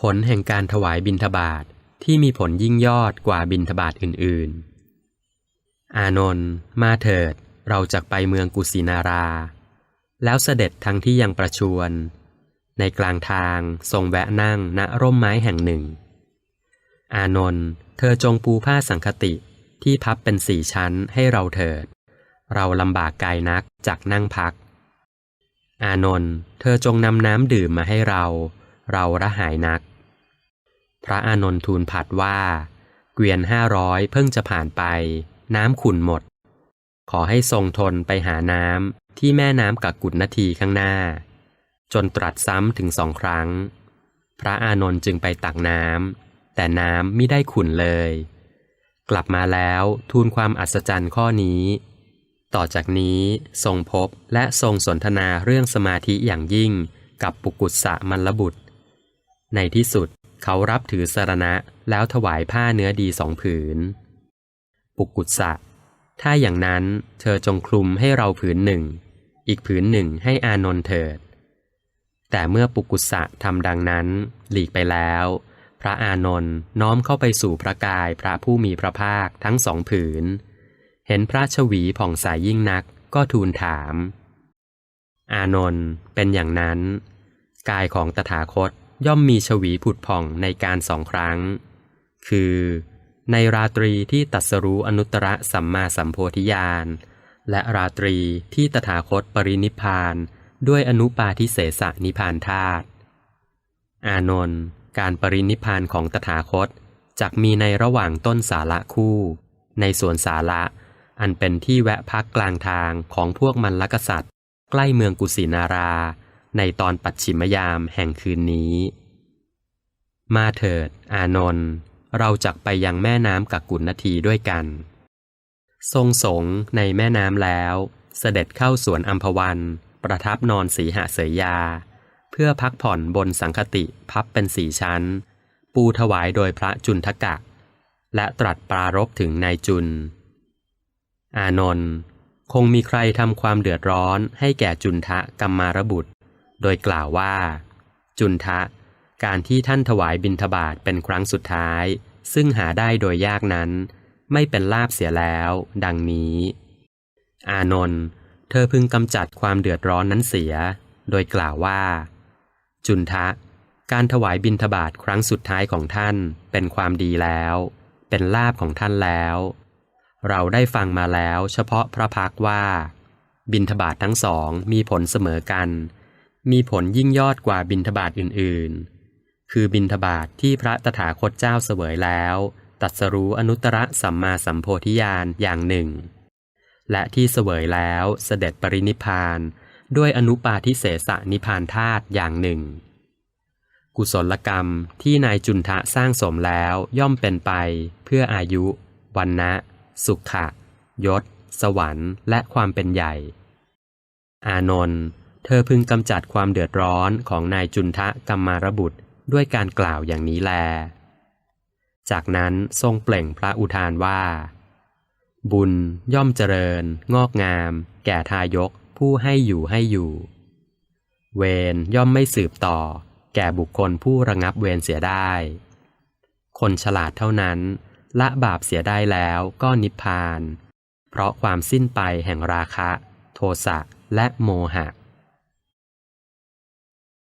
ผลแห่งการถวายบิณฑบาตทที่มีผลยิ่งยอดกว่าบิณฑบาตอื่น ๆ อานนท์มาเถิด เราจะไปเมืองกุสินารา แล้วเสด็จทั้งที่ยังประชวน ในกลางทางทรงแวะนั่งณร่มไม้แห่งหนึ่ง อานนท์เธอจงปูผ้าสังคติที่พับเป็นสี่ชั้นให้เราเถิด เราลำบากกายนักจากนั่งพัก อานนท์เธอจงนำน้ำดื่มมาให้เรา เราระหายนัก พระอานนท์ทูลผัดว่า เกวียนห้าร้อยเพิ่งจะผ่านไป น้ำขุ่นหมด ขอให้ทรงทนไปหาน้ำที่แม่น้ำกักกุดนาทีข้างหน้า จนตรัสซ้ำถึงสองครั้ง พระอานนท์จึงไปตักน้ำแต่น้ำไม่ได้ขุ่นเลย กลับมาแล้วทูลความอัศจรรย์ข้อนี้ ต่อจากนี้ทรงพบและทรงสนทนาเรื่องสมาธิอย่างยิ่งกับปุกุสะมัลลบุตร ในที่สุด เขารับถือสรณะแล้วถวายผ้าเนื้อดีสองผืน ปุกุสะถ้าอย่างนั้นเธอจงคลุมให้เราผืนหนึ่ง อีกผืนหนึ่งให้อานนท์เถิด แต่เมื่อปุกุสะทำดังนั้น หลีกไปแล้ว พระอานนท์น้อมเข้าไปสู่พระกายพระผู้มีพระภาคทั้งสองผืน เห็นพระชวีผ่องใสยยิ่งนักก็ทูลถาม อานนท์เป็นอย่างนั้น กายของตถาคต ย่อมมีชวีผุดผ่องในการสองครั้ง คือ ในราตรีที่ตัสรู้อนุตตรสัมมาสัมโพธิญาณ และราตรีที่ตถาคตปรินิพานด้วยอนุปาทิเสสนิพานธาตุ อานนท์การปรินิพพานของตถาคตจักมีในระหว่างต้นสาระคู่ ในสวนสาระอันเป็นที่แวะพักกลางทางของพวกมันลกษัตริย์ ใกล้เมืองกุสินารา ในตอนปัดฉิมยามแห่งคืนนี้ มาเถิด อานนท์เราจักไปยังแม่น้ำกักกุนนาทีด้วยกัน ทรงสงในแม่น้ำแล้ว เสด็จเข้าสวนอัมพวัน ประทับนอนสีหเสยยา เพื่อพักผ่อนบนสังคติพับเป็นสีชั้น ปูถวายโดยพระจุนทกะ และตรัสปรารบถึงนายจุน อานนท์คงมีใครทำความเดือดร้อนให้แก่จุนทะกัมมารบุตร โดยกล่าวว่า จุนทะ การที่ท่านถวายบิณฑบาตเป็นครั้งสุดท้าย ซึ่งหาได้โดยยากนั้น ไม่เป็นลาบเสียแล้ว ดังนี้ อานนท์เธอพึงกำจัดความเดือดร้อนนั้นเสีย โดยกล่าวว่า จุนทะ การถวายบิณฑบาตครั้งสุดท้ายของท่านเป็นความดีแล้ว เป็นลาบของท่านแล้ว เราได้ฟังมาแล้วเฉพาะพระพักว่า บิณฑบาตทั้งสองมีผลเสมอกัน มีผลยิ่งยอดกว่าบิณฑบาตอื่นๆ คือบิณฑบาทที่พระตถาคตเจ้าเสวยแล้ว ตัดสรู้อนุตตรสัมมาสัมโพธิญาณอย่างหนึ่ง และที่เสวยแล้วเสด็จปรินิพานด้วยอนุปาทิเสสนิพพานธาตุอย่างหนึ่ง กุศลกรรมที่นายจุนทะสร้างสมแล้วย่อมเป็นไปเพื่ออายุ วันนะสุขะ ยศ สวรรค์ และความเป็นใหญ่ อานนท์ เธอพึงกำจัดความเดือดร้อนของนายจุนทะกัมมารบุตรด้วยการกล่าวอย่างนี้แล จากนั้นทรงเปล่งพระอุทานว่า บุญย่อมเจริญ งอกงาม แก่ทายกผู้ให้อยู่ให้อยู่ เวรย่อมไม่สืบต่อ แก่บุคคลผู้ระงับเวรเสียได้ คนฉลาดเท่านั้น ละบาปเสียได้แล้วก็นิพพาน เพราะความสิ้นไปแห่งราคะ โทสะและโมหะ